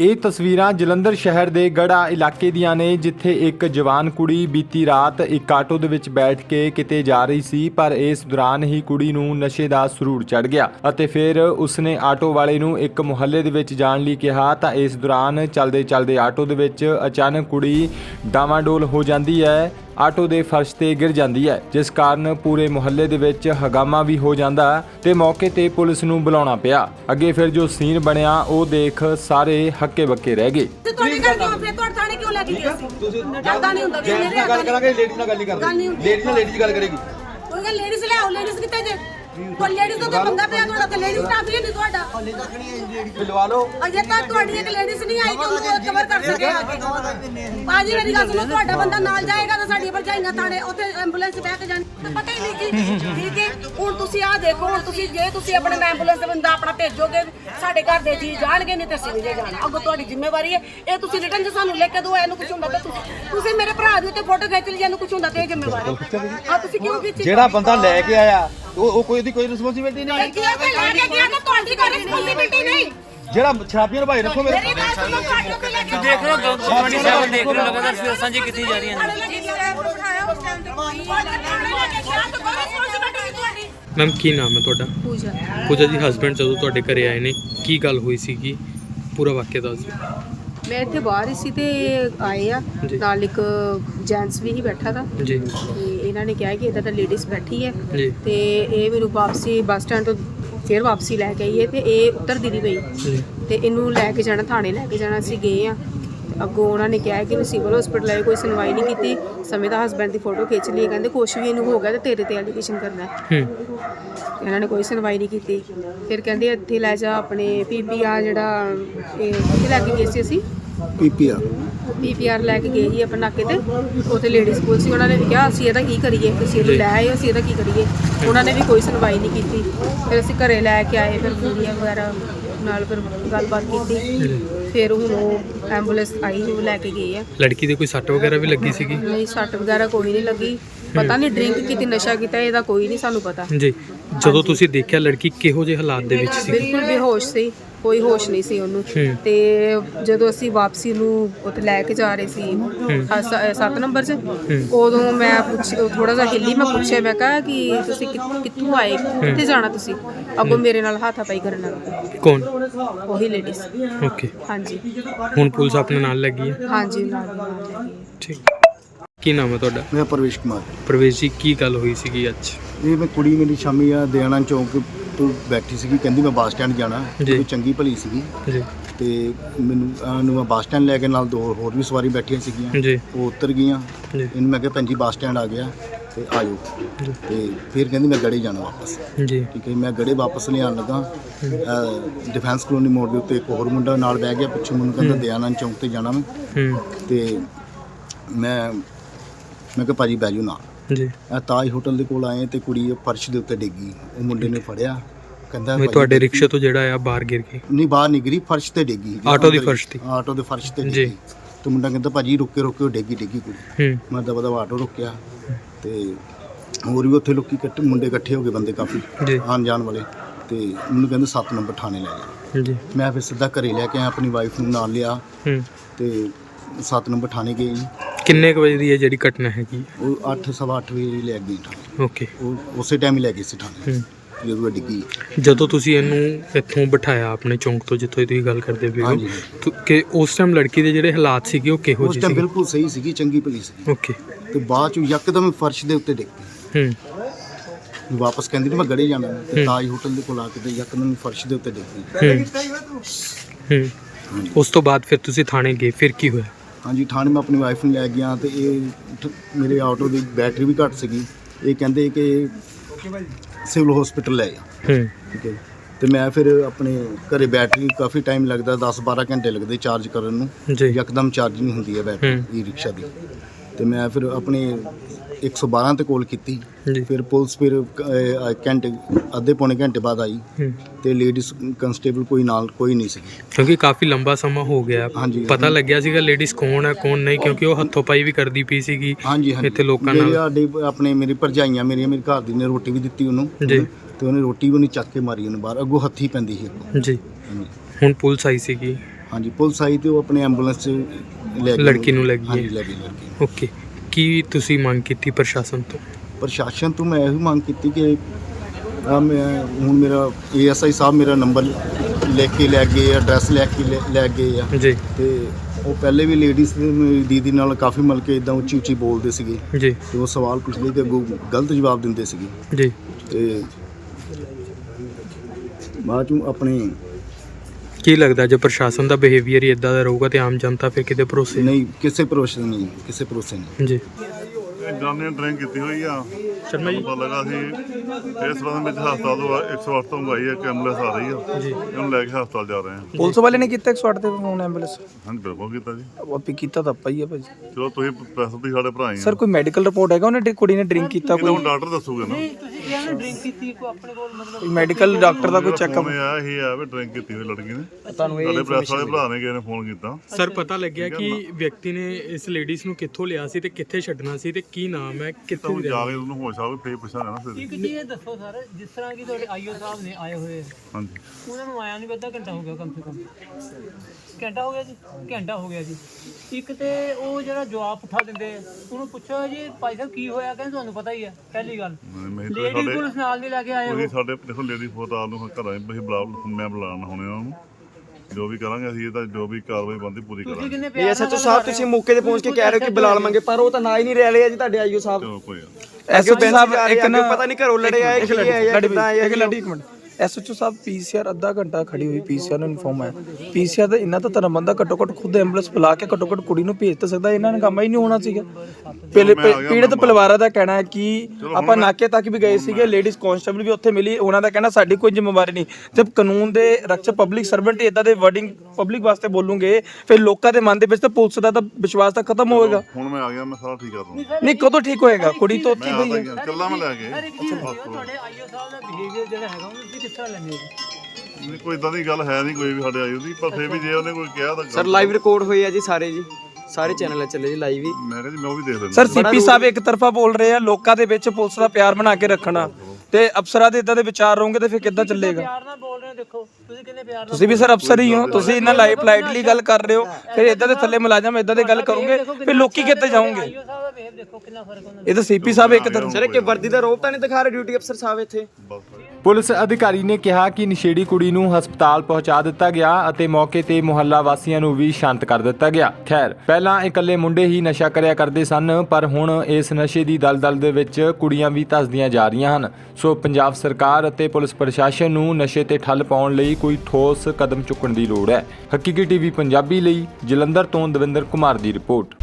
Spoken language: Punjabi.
ਇਹ ਤਸਵੀਰਾਂ ਜਲੰਧਰ ਸ਼ਹਿਰ ਦੇ ਗੜਾ ਇਲਾਕੇ ਦੀਆਂ ਨੇ, ਜਿੱਥੇ ਇੱਕ ਜਵਾਨ ਕੁੜੀ ਬੀਤੀ ਰਾਤ ਇੱਕ ਆਟੋ ਦੇ ਵਿੱਚ ਬੈਠ ਕੇ ਕਿਤੇ ਜਾ ਰਹੀ ਸੀ, ਪਰ ਇਸ ਦੌਰਾਨ ਹੀ ਕੁੜੀ ਨੂੰ ਨਸ਼ੇ ਦਾ ਸਰੂਰ ਚੜ ਗਿਆ ਅਤੇ ਫਿਰ ਉਸਨੇ ਆਟੋ ਵਾਲੇ ਨੂੰ ਇੱਕ ਮੁਹੱਲੇ ਦੇ ਵਿੱਚ ਜਾਣ ਲਈ ਕਿਹਾ। ਤਾਂ ਇਸ ਦੌਰਾਨ ਚਲਦੇ ਚਲਦੇ ਆਟੋ ਦੇ ਵਿੱਚ ਅਚਾਨਕ ਕੁੜੀ ਡਾਵਾਂਡੋਲ ਹੋ ਜਾਂਦੀ ਹੈ। ਆਟੋ ਦੇ ਫਰਸ਼ ਤੇ ਗਿਰ ਜਾਂਦੀ ਹੈ ਜਿਸ ਕਾਰਨ ਪੂਰੇ ਮੁਹੱਲੇ ਦੇ ਵਿੱਚ ਹਗਾਮਾ ਵੀ ਹੋ ਜਾਂਦਾ ਤੇ ਮੌਕੇ ਤੇ ਪੁਲਿਸ ਨੂੰ ਬੁਲਾਉਣਾ ਪਿਆ। ਅੱਗੇ ਫਿਰ ਜੋ ਸੀਨ ਬਣਿਆ ਉਹ ਦੇਖ ਸਾਰੇ ਹੱਕੇ ਬੱਕੇ ਰਹਿ ਗਏ। ਤੇ ਤੁਹਾਡੇ ਘਰ ਕਿਉਂ ਫਿਰ ਤੁਹਾਡੇ ਥਾਣੇ ਕਿਉਂ ਲੈ ਕੇ ਗਏ ਸੀ? ਤੁਸੀਂ ਚੱਲਦਾ ਨਹੀਂ ਹੁੰਦਾ ਵੀ ਜੈਂਟਸ ਮੇਰੇ ਨਾਲ ਗੱਲ ਹੱਥਾਂ ਕਰਾਂਗੇ ਲੇਡੀ ਨਾਲ ਗੱਲ ਨਹੀਂ ਗੱਲ ਨਹੀਂ ਕਰਦੇ ਹੁੰਦੀ। ਲੇਡੀ ਨਾਲ ਲੇਡੀ ਗੱਲ ਕਰੇਗੀ। ਕੋਈ ਗੱਲ ਲੇਡੀਜ਼ ਲੈ ਆਓ ਲੇਡੀਜ਼ ਕਿੱਥੇ ਜੇ? ਕੋਈ ਲੇਡੀਜ਼ ਤੋਂ ਤਾਂ ਬੰਦਾ ਪਿਆ ਤੁਹਾਡਾ ਤੇ ਲੇਡੀਜ਼ ਸਟਾਫ ਹੀ ਨਹੀਂ ਤੁਹਾਡਾ। ਮਿਲਵਾ ਲਓ। ਅਜੇ ਤੱਕ ਤੁਹਾਡੀ ਇੱਕ ਲੇਡੀਜ਼ ਨਹੀਂ ਆਈ ਕਿ ਉਹਨੂੰ ਕਵਰ ਕਰ ਸਕੇ ਆ ਕੇ। ਬਾਜੀ ਮੇਰੀ ਗੱਲ ਸੁਣੋ ਤੁਹਾਡਾ ਬੰਦਾ ਨਾਲ ਜਾਏਗਾ ਤਾਂ ਸਾਡੀ ਭਰਜਾਈਆਂ ਥਾਣੇ ਉੱਥੇ ਐਂਬੂਲੈਂਸ ਬਹਿ ਕੇ ਜਾਣੀ। ਤਾਂ ਪਤਾ ਹੀ ਨਹੀਂ ਜੀ ਠੀਕ ਹੈ ਹੁਣ ਤੁਸੀਂ ਆਹ ਦੇਖੋ ਹੁਣ ਤੁਸੀਂ ਜੇ ਤੁਸੀਂ ਆਪਣੇ ਐਂਬੂਲੈਂਸ ਦਾ ਬੰਦਾ ਆਪਣਾ ਭੇਜੋਗੇ ਸਾਡੇ ਘਰ ਦੇ ਜੀ ਜਾਣਗੇ ਨਹੀਂ ਤੇ ਅਸੀਂ ਨਹੀਂ ਜੇ ਜਾਣਾ। ਅੱਗੋਂ ਤੁਹਾਡੀ ਜ਼ਿੰਮੇਵਾਰੀ ਹੈ। ਇਹ ਤੁਸੀਂ ਰਿਟਰਨ 'ਚ ਸਾਨੂੰ ਲਿਖ ਕੇ ਦਿਓ ਇਹਨੂੰ ਕੁਝ ਹੁੰਦਾ ਤਾਂ ਤੁਸੀਂ ਤੁਸੀਂ ਮੇਰੇ ਭਰਾ ਦੇ ਉੱਤੇ ਫੋਟੋ ਖਿੱਚ ਲਈ ਜੇ ਇਹਨੂੰ ਕੁਝ ਹੁੰਦਾ ਤੇ ਇਹ ਜ਼ਿੰਮੇਵਾਰੀ ਆ ਤੁਸੀਂ ਕਿਉਂ ਖਿੱਚੀ? ਜਿਹੜਾ ਬੰਦਾ ਲੈ ਕੇ ਆਇਆ ਉਹ ਉਹ ਕੋਈ ਉਹਦੀ ਕੋਈ ਰਿਸਪੌਂਸਿਬਿਲਟੀ ਨਹੀਂ। ਕੀ ਕਿ ਲੈ ਕੇ ਗਿਆ ਤਾਂ ਤੁਹਾਡੀ ਕੋਈ ਰਿਸਪੌਂਸਿਬਿਲਟੀ ਨਹੀਂ। ਜਿਹੜਾ ਸ਼ਰਾਬੀਆਂ ਭਾਈ ਰੱਖੋ ਮੇਰੇ ਮੇਰੀ ਗੱਲ ਸੁਣੋ ਤੁਹਾਡੇ ਉੱਤੇ ਲੈ ਕੇ ਦੇਖ ਰਹੇ ਹੋ ਗਵਰਨਮੈਂਟ ਸਾਹਿਬ ਦੇਖ ਰਹੇ ਹੋ ਲਗਾਤਾਰ ਸਿਰਸਾਂ ਜੀ ਕੀਤੀ ਜਾ ਰਹੀਆਂ ਨੇ। ਮੈਮ ਕੀ ਨਾਮ ਹੈ ਤੁਹਾਡਾ? ਪੂਜਾ। ਪੂਜਾ ਜੀ ਹਸਬੰਡ ਜਦੋਂ ਤੁਹਾਡੇ ਘਰੇ ਆਏ ਨੇ ਕੀ ਗੱਲ ਹੋਈ ਸੀਗੀ? ਪੂਰਾ ਵਾਕਿਆ ਦੱਸ ਦਿਓ। ਮੈਂ ਇੱਥੇ ਬਾਹਰ ਹੀ ਸੀ ਤੇ ਆਏ ਆ। ਨਾਲ ਇੱਕ ਜੈਂਟਸ ਵੀ ਹੀ ਬੈਠਾ ਤਾ ਜੀ। ਤੇ ਇਹਨਾਂ ਨੇ ਕਿਹਾ ਕਿ ਇੱਦਾਂ ਤਾਂ ਲੇਡੀਜ਼ ਬੈਠੀ ਹੈ ਜੀ। ਤੇ ਇਹ ਮੈਨੂੰ ਵਾਪਸੀ ਬੱਸ ਸਟੈਂਡ ਤੋਂ ਫਿਰ ਵਾਪਸੀ ਲੈ ਕੇ ਆਈ ਹੈ ਤੇ ਇਹ ਉੱਤਰਦੀ ਨਹੀਂ ਪਈ। ਜੀ। ਤੇ ਇਹਨੂੰ ਲੈ ਕੇ ਜਾਣਾ ਥਾਣੇ ਲੈ ਕੇ ਜਾਣਾ ਅਸੀਂ ਗਏ ਆ ਅੱਗੋਂ ਉਹਨਾਂ ਨੇ ਕਿਹਾ ਕਿ ਇਹਨੂੰ ਸਿਵਲ ਹਸਪੀਟਲ ਆਏ ਕੋਈ ਸੁਣਵਾਈ ਨਹੀਂ ਕੀਤੀ। ਸਮੇਂ ਦਾ ਹਸਬੰਡ ਦੀ ਫੋਟੋ ਖਿੱਚ ਲਈ ਕਹਿੰਦੇ ਕੁਛ ਵੀ ਇਹਨੂੰ ਹੋ ਗਿਆ ਤੇ ਤੇਰੇ ਤੇ ਐਲੀਗੇਸ਼ਨ ਕਰਨਾ ਹੈ। ਹੂੰ। ਇਹਨਾਂ ਨੇ ਕੋਈ ਸੁਣਵਾਈ ਨਹੀਂ ਕੀਤੀ। ਫਿਰ ਕਹਿੰਦੇ ਇੱਥੇ ਲੈ ਜਾ ਆਪਣੇ ਪੀਪੀਆਰ ਜਿਹੜਾ ਇਹ ਕਿੱਥੇ ਲੈ ਕੇ ਗਏ ਸੀ ਅਸੀਂ। ਪੀਪੀਆਰ ਪੀਪੀਆਰ ਲੈ ਕੇ ਗਏ ਸੀ ਆਪਣੇ ਨਾਕੇ ਤੇ। ਉੱਥੇ ਲੇਡੀਜ਼ ਕੋਲ ਸੀ ਉਹਨਾਂ ਨੇ ਵੀ ਕਿਹਾ ਅਸੀਂ ਇਹਦਾ ਕੀ ਕਰੀਏ? ਤੁਸੀਂ ਇਹਨੂੰ ਲੈ ਆਏ ਅਸੀਂ ਇਹਦਾ ਕੀ ਕਰੀਏ? ਉਹਨਾਂ ਨੇ ਵੀ ਕੋਈ ਸੁਣਵਾਈ ਨਹੀਂ ਕੀਤੀ। ਫਿਰ ਅਸੀਂ ਘਰੇ ਲੈ ਕੇ ਆਏ ਫਿਰ ਪੂਰੀਆਂ ਵਗੈਰਾ ਨਾਲ ਫਿਰ ਗੱਲਬਾਤ ਕੀਤੀ। ਫਿਰ ਹੁਣ ਉਹ ਐਂਬੂਲੈਂਸ ਆਈ ਉਹ ਲੈ ਕੇ ਗਏ ਆ। ਲੜਕੀ ਦੇ ਕੋਈ ਸੱਟ ਵਗੈਰਾ ਵੀ ਲੱਗੀ ਸੀਗੀ? ਨਹੀਂ ਸੱਟ ਵਗੈਰਾ ਕੋਈ ਨਹੀਂ ਲੱਗੀ। ਪਤਾ ਨਹੀਂ ਡਰਿੰਕ ਕੀਤੀ ਨਸ਼ਾ ਕੀਤਾ ਇਹਦਾ ਕੋਈ ਨਹੀਂ ਸਾਨੂੰ ਪਤਾ। ਜੀ। ਜਦੋਂ ਤੁਸੀਂ ਦੇਖਿਆ ਲੜਕੀ ਕਿਹੋ ਜਿਹੇ ਹਾਲਾਤ ਦੇ ਵਿੱਚ ਸੀ? ਬਿਲਕੁਲ ਬੇਹੋਸ਼ ਸੀ। ਕੋਈ ਹੋਸ਼ ਨਹੀਂ ਸੀ ਉਹਨੂੰ। ਹੂੰ। ਤੇ ਜਦੋਂ ਅਸੀਂ ਵਾਪਸੀ ਨੂੰ ਉੱਥੇ ਲੈ ਕੇ ਜਾ ਰਹੇ ਸੀ 7 ਨੰਬਰ 'ਚ ਉਦੋਂ ਮੈਂ ਪੁੱਛ ਥੋੜਾ ਜਿਹਾ ਹਿੱਲੀ ਮੈਂ ਪੁੱਛਿਆ ਮੈਂ ਕਿਹਾ ਕਿ ਤੁਸੀਂ ਕਿ- ਕਿੱਥੋਂ ਆਏ? ਕਿੱਥੇ ਜਾਣਾ ਤੁਸੀਂ? ਅੱਗੋਂ ਮੇਰੇ ਨਾਲ ਹਾਥਾਪਾਈ ਕਰਨ ਲੱਗ ਪਏ ਕੌਣ? ਉਹੀ ਲੇਡੀਜ਼ ਓਕੇ। ਹਾਂਜੀ। ਹੁਣ ਪੁਲਿਸ ਆਪਣੇ ਨਾਲ ਲੱਗੀ ਹੈ? ਹਾਂਜੀ ਨਾਲ ਦੀ ਨਾਲ ਲੈ ਗਏ। ਠੀਕ। ਕੀ ਨਾਮ ਹੈ ਤੁਹਾਡਾ? ਮੈਂ ਪ੍ਰਵੇਸ਼ ਕੁਮਾਰ। ਪ੍ਰਵੇਸ਼ ਜੀ ਕੀ ਗੱਲ ਹੋਈ ਸੀਗੀ ਅੱਜ? ਇਹ ਮੈਂ ਕੁੜੀ ਮੇਰੀ ਸ਼ਾਮੀ ਆ ਦਿਆਣਾ ਚੌਂਕ ਤੋਂ ਬੈਠੀ ਸੀਗੀ ਕਹਿੰਦੀ ਮੈਂ ਬੱਸ ਸਟੈਂਡ ਜਾਣਾ। ਜੀ। ਚੰਗੀ ਭਲੀ ਸੀਗੀ। ਜੀ। ਤੇ ਮੈਨੂੰ ਅਹ ਨੂੰ ਮੈਂ ਬੱਸ ਸਟੈਂਡ ਲੈ ਕੇ ਨਾਲ ਦੋ ਹੋਰ ਵੀ ਸਵਾਰੀ ਬੈਠੀਆਂ ਸੀਗੀਆਂ। ਜੀ। ਉਹ ਉਤਰ ਗਈਆਂ। ਜੀ। ਇਹਨੂੰ ਮੈਂ ਕਿਹਾ ਭੈਣ ਜੀ ਬੱਸ ਸਟੈਂਡ ਆ ਗਿਆ ਤੇ ਆ ਜਾਓ ਤੇ ਫਿਰ ਕਹਿੰਦੀ ਮੈਂ ਗੜੇ ਜਾਣਾ ਵਾਪਸ। ਜੀ। ਠੀਕ ਹੈ ਮੈਂ ਗੜੇ ਵਾਪਸ ਲਿਆਉਣ ਲੱਗਾ। ਡਿਫੈਂਸ ਕਲੋਨੀ ਮੋੜ ਦੇ ਉੱਤੇ ਇੱਕ ਹੋਰ ਮੁੰਡਾ ਨਾਲ ਬਹਿ ਗਿਆ। ਪਿੱਛੇ ਮੈਨੂੰ ਕਹਿੰਦਾ ਦਿਆਨੰਦ ਚੌਂਕ ਤੇ ਜਾਣਾ ਮੈਂ। ਹੂੰ। ਤੇ ਮੈਂ ਮੈਂ ਕਿਹਾ ਭਾਜੀ ਬਹਿ ਜਾਓ ਨਾਲ। ਜੀ। ਆ ਤਾਜ ਹੋਟਲ ਦੇ ਕੋਲ ਆਏ ਤੇ ਕੁੜੀ ਫਰਸ਼ ਦੇ ਉੱਤੇ ਡਿੱਗੀ ਉਹ ਮੁੰਡੇ ਨੇ ਫੜਿਆ। ਕਹਿੰਦਾ ਮੈਂ ਭਾਈ ਤੁਹਾਡੇ ਰਿਕਸ਼ੇ ਤੋਂ ਜਿਹੜਾ ਆ ਬਾਹਰ ਗਿਰ ਗਈ। ਨਹੀਂ ਬਾਹਰ ਨਹੀਂ ਗਿਰੀ ਫਰਸ਼ ਤੇ ਡਿੱਗੀ ਆਟੋ ਦੀ ਫਰਸ਼ ਤੇ? ਆਟੋ ਦੇ ਫਰਸ਼ ਤੇ ਜੀ। ਡਿੱਗੀ। ਤੇ ਮੁੰਡਾ ਕਹਿੰਦਾ ਭਾਜੀ ਰੁਕੇ ਰੁਕੇ ਉਹ ਡਿੱਗੀ ਡਿੱਗੀ ਕੁੜੀ। ਹੂੰ। ਮੈਂ ਦਬਾ ਦਬਾ ਆਟੋ ਰੁਕਿਆ। ਤੇ ਹੋਰ ਵੀ ਉੱਥੇ ਲੋਕੀ ਇਕੱਠੇ ਮੁੰਡੇ ਇਕੱਠੇ ਹੋ ਗਏ ਬੰਦੇ ਕਾਫੀ ਜੀ। ਆਉਣ ਜਾਣ ਵਾਲੇ। ਤੇ ਮੈਨੂੰ ਕਹਿੰਦੇ 7 ਨੰਬਰ ਥਾਣੇ ਲੈ ਜਾ। ਜੀ। ਮੈਂ ਫਿਰ ਸਿੱਧਾ ਘਰੇ ਲੈ ਕੇ ਆਇਆ ਆਪਣੀ ਵਾਈਫ ਨੂੰ ਨਾਲ ਲਿਆ। ਹੂੰ। ਤੇ 7 ਨੰਬਰ ਥਾਣੇ ਗਏ ਜੀ। ਕਿੰਨੇ ਕੁ ਵਜੇ ਦੀ ਇਹ ਜਿਹੜੀ ਘਟਨਾ ਹੈਗੀ? ਉਹ 8 ਸਵਾ ਅੱਠ ਵਜੇ ਲੈ ਗਏ ਥਾਣੇ। ਓਕੇ ਉਹ ਉਸੇ ਟਾਈਮ ਹੀ ਲੈ ਗਏ ਸੀ ਥਾਣੇ। ਹੂੰ। ਜਦੋਂ ਉਹ ਡਿੱਗੀ ਜਦੋਂ ਤੁਸੀਂ ਇਹਨੂੰ ਇੱਥੋਂ ਬਿਠਾਇਆ ਆਪਣੇ ਚੌਂਕ ਤੋਂ ਜਿੱਥੋਂ ਤੁਸੀਂ ਗੱਲ ਕਰਦੇ ਪਏ ਹੋ ਹਾਂਜੀ। ਤੁ- ਕਿ ਉਸ ਟਾਈਮ ਲੜਕੀ ਦੇ ਜਿਹੜੇ ਹਾਲਾਤ ਸੀਗੇ ਉਹ ਕਿਹੋ ਉਸ ਜਿਹੇ ਟਾਈਮ ਸੀਗੇ? ਬਿਲਕੁਲ ਸਹੀ ਸੀਗੀ ਚੰਗੀ ਭਲੀ ਸੀ ਓਕੇ ਤੇ ਬਾਅਦ ਚ ਯਕਦਮ ਫਰਸ਼ ਦੇ ਉੱਤੇ ਡਿੱਗ ਪਈ। ਹੂੰ। ਵਾਪਸ ਕਹਿੰਦੀ ਮੈਂ ਗੜੇ ਜਾਣਾ ਤੇ ਹੂੰ। ਤਾਜ ਹੋਟਲ ਦੇ ਕੋਲ ਆ ਕੇ ਤੇ ਯਕਦਮ ਫਰਸ਼ ਦੇ ਉੱਤੇ ਡਿੱਗ ਪਈ। ਹੂੰ। ਹੂੰ। ਉਸ ਤੋਂ ਬਾਅਦ ਫਿਰ ਤੁਸੀਂ ਥਾਣੇ ਗਏ ਫਿਰ ਕੀ ਹੋਇਆ? ਹਾਂਜੀ ਥਾਣੇ ਮੈਂ ਆਪਣੀ ਵਾਈਫ ਨੂੰ ਲੈ ਗਿਆ ਤੇ ਇਹ ਠ- ਮੇਰੇ ਆਟੋ ਦੀ ਬੈਟਰੀ ਵੀ ਘੱਟ ਸੀਗੀ। ਇਹ ਕਹਿੰਦੇ ਕਿ ਸਿਵਲ ਹਸਪੀਟਲ ਲੈ ਹੂੰ। ਠੀਕ ਹੈ ਜੀ। ਤੇ ਮੈਂ ਫਿਰ ਆਪਣੇ ਘਰੇ ਬੈਟਰੀ ਕਾਫੀ ਟਾਈਮ ਲੱਗਦਾ 10 12 ਘੰਟੇ ਲੱਗਦੇ ਚਾਰਜ ਕਰਨ ਨੂੰ। ਜੀ। ਯਕਦਮ ਚਾਰਜਿੰਗ ਹੁੰਦੀ ਹੈ ਬੈਟਰੀ ਹੂੰ। ਈ ਰਿਕਸ਼ਾ ਦੀ। ਤੇ ਮੈਂ ਫਿਰ ਆਪਣੇ 112 ਤੇ ਕਾਲ ਕੀਤੀ। ਜੀ। ਫਿਰ ਪੁਲਿਸ ਫਿਰ ਅਹ, ਘੰਟੇ ਅੱਧੇ ਪੌਣੇ ਘੰਟੇ ਬਾਅਦ ਆਈ। ਹੂੰ। ਤੇ ਲੇਡੀਜ਼ ਕਨਸਟੇਬਲ ਕੋਈ ਨਾਲ ਕੋਈ ਨਹੀਂ ਸੀ ਕਿਉਂਕਿ ਕਾਫੀ ਲੰਬਾ ਸਮਾਂ ਹੋ ਗਿਆ। ਹਾਂਜੀ। ਪਤਾ ਲੱਗਿਆ ਸੀਗਾ ਲੇਡੀਜ਼ ਕੌਣ ਹੈ ਕੌਣ ਨਹੀਂ ਕਿਉਂਕਿ ਉਹ ਹੱਥੋਂ ਪਾਈ ਵੀ ਕਰਦੀ ਪਈ ਸੀਗੀ। ਹਾਂਜੀ ਹਾਂਜੀ। ਇੱਥੇ ਲੋਕਾਂ ਮੇਰੇ ਨਾਲ ਆਡੇ ਆਪਣੇ ਮੇਰੀ ਭਰਜਾਈਆਂ ਮੇਰੀਆਂ ਮੇਰੇ ਘਰ ਦੀ ਨੇ ਰੋਟੀ ਵੀ ਦਿੱਤੀ ਉਹਨੂੰ। ਜੀ। ਤੇ ਉਹਨੇ ਰੋਟੀ ਵੀ ਨਹੀਂ ਚੱਕ ਕੇ ਮਾਰੀ ਉਹਨੂੰ ਬਾਹਰ। ਅੱਗੋਂ ਹੱਥੀ ਪੈਂਦੀ ਸੀ ਅੱਗੋਂ। ਜੀ। ਹਾਂਜੀ। ਹੁਣ ਪੁਲਿਸ ਆਈ ਸੀਗੀ। ਹਾਂਜੀ ਪੁਲਿਸ ਆਈ ਤੇ ਉਹ ਆਪਣੇ ਐਂਬੂਲੈਂਸ 'ਚ ਲੈ ਗਈ। ਲੜਕੀ ਨੂੰ ਲੈ ਗਈ। ਹਾਂਜੀ ਹੈ। ਲੈ ਗਈ ਲੜਕੀ ਨੂੰ। ਓਕੇ। ਕੀ ਤੁਸੀਂ ਮੰਗ ਕੀਤੀ ਪ੍ਰਸ਼ਾਸਨ ਤੋਂ? ਪ੍ਰਸ਼ਾਸਨ ਤੋਂ ਮੈਂ ਇਹ ਮੰਗ ਕੀਤੀ ਕਿ ਆ ਮੈਂ ਹੁਣ ਮੇਰਾ ਏਐਸਆਈ ਸਾਹਿਬ ਮੇਰਾ ਨੰਬਰ ਲੈ ਕੇ ਲੈ ਗਏ ਐਡਰੈਸ ਲੈ ਕੇ ਲੈ- ਲੈ ਗਏ ਆ। ਜੀ। ਤੇ ਉਹ ਪਹਿਲੇ ਵੀ ਲੇਡੀਜ਼ ਮੇਰੀ ਦੀਦੀ ਨਾਲ ਕਾਫੀ ਮਿਲ ਕੇ ਇਦਾਂ ਉੱਚੀ ਉੱਚੀ ਬੋਲਦੇ ਸੀਗੇ। ਜੀ। ਤੇ ਉਹ ਸਵਾਲ ਪੁੱਛਦੇ ਤੇ ਅੱਗੋਂ ਗਲਤ ਜਵਾਬ ਦਿੰਦੇ ਸੀਗੇ। ਜੀ। ਤੇ ਬਾਅਦ ਚੋਂ ਆਪਣੇ ਕੀ ਲੱਗਦਾ ਜੇ ਪ੍ਰਸ਼ਾਸਨ ਦਾ ਬਿਹੇਵੀਅਰ ਹੀ ਇਦਾਂ ਦਾ ਰਹੂਗਾ ਤੇ ਆਮ ਜਨਤਾ ਫਿਰ ਕਿਤੇ ਭਰੋਸੇ? ਨਹੀਂ ਕਿਸੇ ਭਰੋਸੇ ਨਹੀਂ ਕਿਸੇ ਭਰੋਸੇ ਨਹੀਂ। ਜੀ। ਜਾਨੇ ਡਰਿੰਕ ਕੀਤੀ ਹੋਈ ਆ। ਸ਼ਰਮਾ ਜੀ? ਪਤਾ ਲੱਗਾ ਸੀ ਇਸ ਸੰਬੰਧ ਵਿੱਚ ਹਸਪਤਾਲ ਤੋਂ 108 ਤੋਂ ਮੰਗਾਈ ਹੈ ਕਿ ਐਂਬੂਲੈਂਸ ਆ ਰਹੀ ਆ। ਜੀ। ਇਹਨੂੰ ਲੈ ਕੇ ਹਸਪਤਾਲ ਜਾ ਰਹੇ ਹਾਂ ਪੁਲਿਸ ਵਾਲੇ ਨੇ ਕੀਤਾ 108 ਤੇ ਫੋਨ ਐਂਬੂਲੈਂਸ ਹਾਂਜੀ ਬਿਲਕੁਲ ਕੀਤਾ ਜੀ। ਆਪੀ ਕੀਤਾ ਤਾਂ ਆਪਾਂ ਹੀ ਆ ਭਾਜੀ ਚਲੋ ਤੁਸੀਂ ਪ੍ਰੈਸ ਦੀ ਸਾਡੇ ਭਰਾ ਹੀ ਸਰ ਕੋਈ ਮੈਡੀਕਲ ਰਿਪੋਰਟ ਹੈਗਾ? ਉਹਨੇ ਕੁੜੀ ਨੇ ਡਰਿੰਕ ਕੀਤਾ ਕੋਈ ਹੁਣ ਡਾਕਟਰ ਦੱਸੂਗਾ ਨਾ। ਕੋਈ ਮੈਡੀਕਲ ਡਾਕਟਰ ਦਾ ਕੋਈ ਚੈੱਕਅਪ ਆਇਆ ਇਹ ਆ ਵੀ ਡਰਿੰਕ ਕੀਤੀ ਹੋਈ ਲੜਕੀ ਨੇ। ਤੁਹਾਨੂੰ ਇਹ ਪ੍ਰੈਸ ਵਾਲੇ ਭਰਾ ਨੇ ਕਿਸੇ ਨੇ ਫੋਨ ਕੀਤਾ। ਸਰ ਪਤਾ ਲੱਗਿਆ ਕਿ ਵਿਅਕਤੀ ਨੇ ਇਸ ਲੇਡੀਜ਼ ਨੂੰ ਕਿੱਥੋਂ ਲਿਆ ਸੀ ਤੇ ਕਿੱਥੇ ਛੱਡਣਾ ਸੀ ਤੇ ਕੀ ਨਾਮ ਹੈ ਕਿੱਥੇ ਜਾ ਕੇ ਉਹਨੂੰ ਹੋਸ਼ ਆਵੇ ਫੇਰ ਪੁੱਛਾਂਗੇ ਨਾ ਫਿਰ। ਇੱਕ ਇਹ ਦੱਸੋ ਸਰ ਜਿਸ ਤਰ੍ਹਾਂ ਕਿ ਤੁਹਾਡੇ ਆਈਓ ਸਾਹਿਬ ਨੇ ਆਏ ਹੋਏ ਹਾਂਜੀ। ਉਹਨਾਂ ਨੂੰ ਆਇਆ ਨਹੀਂ ਅੱਧਾ ਘੰਟਾ ਹੋ ਗਿਆ ਕਮ ਸੇ ਕਮ। ਘੰਟਾ ਹੋ ਗਿਆ ਜੀ? ਘੰਟਾ ਹੋ ਗਿਆ ਜੀ। ਇੱਕ ਤੇ ਉਹ ਜਿਹੜਾ ਜਵਾਬ ਉਠਾ ਦਿੰਦੇ ਉਹਨੂੰ ਪੁੱਛੋ ਜੀ ਭਾਈ ਸਾਹਿਬ ਕੀ ਹੋਇਆ ਕਹਿੰਦੇ ਤੁਹਾਨੂੰ ਪਤਾ ਹੀ ਹੈ ਪਹਿਲੀ ਗੱਲ। ਤਾਂ ਲੇਡੀ ਸਾਡੇ ਪੁਲਿਸ ਨਾਲ ਨਹੀਂ ਲੈ ਕੇ ਆਏ ਤੁਸੀਂ ਹੋ ਸਾਡੇ ਦੇਖੋ ਲੇਡੀ ਫੋਟੋ ਨੂੰ ਘਰਾਂ ਵਿੱਚ ਅਸੀਂ ਬੁਲਾ ਮੈਂ ਬੁਲਾਣਾ ਹੋਣੇ ਉਹਨਾਂ ਨੂੰ। ਜੋ ਵੀ ਕਰਾਂਗੇ ਅਸੀਂ ਇਹਦਾ ਜੋ ਵੀ ਕਾਰਵਾਈ ਬੰਦੀ ਪੂਰੀ ਤੁਸੀਂ ਕਰਾਂਗੇ। ਕਿੰਨੇ ਪਿਆਰ ਨਾਲ ਸਾਹਿਬ ਤੁਸੀਂ ਮੌਕੇ ਤੇ ਪਹੁੰਚ ਕੇ ਕਹਿ ਰਹੇ ਹੋ ਕਿ ਬੁਲਾ ਲਵਾਂਗੇ ਪਰ ਉਹ ਤਾਂ ਨਾ ਹੀ ਨਹੀਂ ਰਹਿ ਰਹੇ ਆ ਜੀ ਤੁਹਾਡੇ ਆਈਓ ਸਾਹਿਬ। ਚਲੋ ਕੋਈ ਗੱਲ ਨੀ। ਐਸਓਚਓ ਸਾਹਿਬ ਇੱਕ ਨਾ ਪਤਾ ਨਹੀਂ ਘਰੋਂ ਲੜੇ ਆਏ ਕੀ ਆ ਇੱਕ ਲੜੀ ਇੱਕ ਮਿੰਟ। ਐਸਓਚਓ ਸਾਹਿਬ ਪੀਸੀਆਰ ਅੱਧਾ ਘੰਟਾ ਖੜੀ ਹੋਈ ਪੀਸੀਆਰ ਨੂੰ ਇਨਫੋਰਮ ਆਇਆ ਪੀਸੀਆਰ ਦਾ ਇੰਨਾ ਤਾਂ ਧਰਮ ਬੰਦਾ ਘੱਟੋ ਘੱਟ ਖੁਦ ਐਂਬੂਲੈਂਸ ਬੁਲਾ ਕੇ ਘੱਟੋ ਘੱਟ ਕੁੜੀ ਨੂੰ ਭੇਜ ਤਾਂ ਸਕਦਾ ਇਹਨਾਂ ਨੇ ਕੰਮ ਹੀ ਨਹੀਂ ਹੋਣਾ ਸੀਗਾ। ਪਹਿਲੇ ਪੀੜਤ ਪਰਿਵਾਰਾਂ ਦਾ ਕਹਿਣਾ ਹੈ ਕਿ ਆਪਾਂ ਨਾਕੇ ਤੱਕ ਵੀ ਗਏ ਸੀਗੇ ਲੇਡੀਜ਼ ਕਨਸਟੇਬਲ ਵੀ ਉੱਥੇ ਮਿਲੀ ਉਹਨਾਂ ਦਾ ਕਹਿਣਾ ਸਾਡੀ ਕੋਈ ਜ਼ਿੰਮੇਵਾਰੀ ਨਹੀਂ। ਜਦ ਕਾਨੂੰਨ ਦੇ ਰੱਖਿਆ ਪਬਲਿਕ ਸਰਵੈਂਟ ਇਦਾਂ ਦੇ ਵਰਡਿੰਗ ਪਬਲਿਕ ਵਾਸਤੇ ਬੋਲੂਗੇ ਫਿਰ ਲੋਕਾਂ ਦੇ ਮਨ ਦੇ ਵਿੱਚ ਤਾਂ ਪੁਲਿਸ ਦਾ ਤਾਂ ਵਿਸ਼ਵਾਸ ਤਾਂ ਖਤਮ ਹੋਏਗਾ। ਹੁਣ ਮੈਂ ਆ ਗਿਆ ਮੈਂ ਸਾਰਾ ਠੀਕ ਕਰ ਦੂੰਗਾ ਨਹੀਂ ਕਦੋਂ ਠੀਕ ਹੋਏਗਾ? ਕੁੜੀ ਤਾਂ ਉੱਥੇ ਮੈਂ ਹੀ। ਹੈ ਕੱਲਾ ਮੈਂ ਲੈ ਕੇ ਤੁਹਾਡੇ ਆਈਓ ਸਾਹਿਬ ਦਾ ਬਿਹੇਵੀਅਰ ਜਿਹੜਾ ਹੈਗਾ ਉਹਨੂੰ ਹੋ ਜੀ? ਨਹੀਂ ਕੋਈ ਇਦਾਂ ਦੀ ਗੱਲ ਹੈ ਨਹੀਂ ਕੋਈ ਵੀ ਸਾਡੇ ਆਈ ਉਹਦੀ ਪਰ ਫੇਰ ਵੀ ਜੇ ਉਹਨੇ ਕੋਈ ਕਿਹਾ ਤਾਂ ਸਰ ਲਾਈਵ ਰਿਕਾਰਡ ਹੋਏ ਆ ਜੀ ਸਾਰੇ ਜੀ। ਸਾਰੇ ਚੈਨਲ ਚੱਲੇ ਜੀ ਲਾਈਵ ਹੀ। ਮੈਂ ਕਿਹਾ ਜੀ ਮੈਂ ਉਹ ਵੀ ਦੇਖ ਲੈਂਦਾ। ਸਰ ਸੀਪੀ ਸਾਹਿਬ ਇੱਕ ਤਰਫਾ ਬੋਲ ਰਹੇ ਆ ਲੋਕਾਂ ਦੇ ਵਿੱਚ ਪੁਲਿਸ ਦਾ ਪਿਆਰ ਬਣਾ ਕੇ ਰੱਖਣਾ। ਤੇ ਅਫਸਰਾਂ ਦੇ ਇਦਾਂ ਦੇ ਵਿਚਾਰ ਰਹੋਗੇ ਤੇ ਫਿਰ ਕਿੱਦਾਂ ਚੱਲੇਗਾ? ਪਿਆਰ ਨਾਲ ਬੋਲ ਰਹੇ ਹੋ ਦੇਖੋ। ਤੁਸੀਂ ਕਿੰਨੇ ਪਿਆਰ ਨਾਲ ਤੁਸੀਂ ਵੀ ਸਰ ਅਫਸਰ ਹੀ ਹੋ ਤੁਸੀਂ ਇਹਨਾਂ ਲਾਈਵ ਲਾਈਟਲੀ ਗੱਲ ਕਰ ਰਹੇ ਹੋ ਫਿਰ ਇਦਾਂ ਦੇ ਥੱਲੇ ਮੁਲਾਜ਼ਮ ਇਦਾਂ ਦੇ ਗੱਲ ਕਰੋਗੇ ਫਿਰ ਲੋਕੀ ਕਿੱਥੇ ਜਾਓਗੇ? ਆਈਓ ਸਾਹਿਬ ਦਾ ਬਿਹੇਵ ਦੇਖੋ ਕਿੰਨਾ ਫ਼ਰਕ ਉਹਨਾਂ ਇਹ ਤਾਂ ਸੀਪੀ ਸਾਹਿਬ ਇੱਕ ਤਰਫ ਸਰ ਕਿ ਵਰਦੀ ਦਾ ਰੋਪ ਤਾਂ ਨਹੀਂ ਦਿਖਾ ਰਹੇ ਡਿਊਟੀ ਅਫਸਰ ਸਾਹਿਬ ਇੱਥੇ। ਪੁਲਿਸ ਅਧਿਕਾਰੀ ਨੇ ਕਿਹਾ ਕਿ ਨਸ਼ੇੜੀ ਕੁੜੀ ਨੂੰ ਹਸਪਤਾਲ ਪਹੁੰਚਾ ਦਿੱਤਾ ਗਿਆ ਅਤੇ ਮੌਕੇ ਤੇ ਮੁਹੱਲਾ ਵਾਸੀਆਂ ਨੂੰ ਵੀ ਸ਼ਾਂਤ ਕਰ ਦਿੱਤਾ ਗਿਆ। ਖੈਰ, ਪਹਿਲਾਂ ਇਕੱਲੇ ਮੁੰਡੇ ਹੀ ਨਸ਼ਾ ਕਰਿਆ ਕਰਦੇ ਸਨ, ਪਰ ਹੁਣ ਇਸ ਨਸ਼ੇ ਦੀ ਦਲਦਲ ਦੇ ਵਿੱਚ ਕੁੜੀਆਂ ਵੀ ਧੱਸਦੀਆਂ ਜਾ ਰਹੀਆਂ ਹਨ। ਸੋ ਪੰਜਾਬ ਸਰਕਾਰ ਅਤੇ ਪੁਲਿਸ ਪ੍ਰਸ਼ਾਸਨ ਨੂੰ ਨਸ਼ੇ ਤੇ ਠੱਲ ਪਾਉਣ ਲਈ ਕੋਈ ਠੋਸ ਕਦਮ ਚੁੱਕਣ ਦੀ ਲੋੜ ਹੈ। ਹਕੀਕੀ ਟੀਵੀ ਪੰਜਾਬੀ ਲਈ ਜਲੰਧਰ ਤੋਂ ਦਵਿੰਦਰ ਕੁਮਾਰ ਦੀ ਰਿਪੋਰਟ।